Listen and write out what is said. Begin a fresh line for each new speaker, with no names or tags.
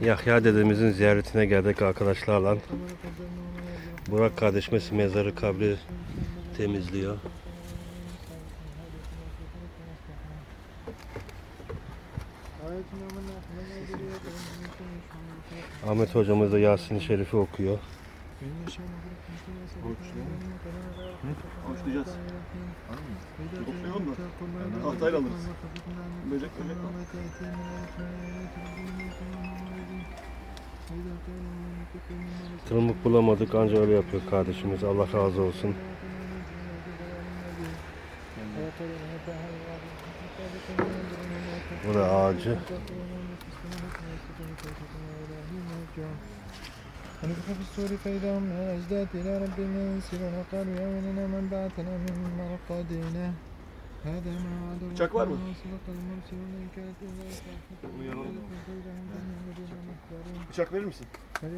Yahya dedemizin ziyaretine geldik arkadaşlarla. Burak kardeşimiz mezarı kabri temizliyor. Ahmet hocamız da Yasin-i Şerif'i okuyor.
Başlayacağız. Toplayalım da. Tahtayla alırız. Böcek böcek var.
Tırmık bulamadık anca öyle yapıyor kardeşimiz. Allah razı olsun. Bu da ağacı.
ونفخ في الصور فإذا هم من الأجداث إلى ربهم ينسلون وقالوا يا ويلنا من بعثنا من مرقدنا هذا ما وعد
Bıçak var mı?
الرحمن وصدق المرسلون إن كانت إلا
Bunu yanalım.
إلا
Bıçak verir misin?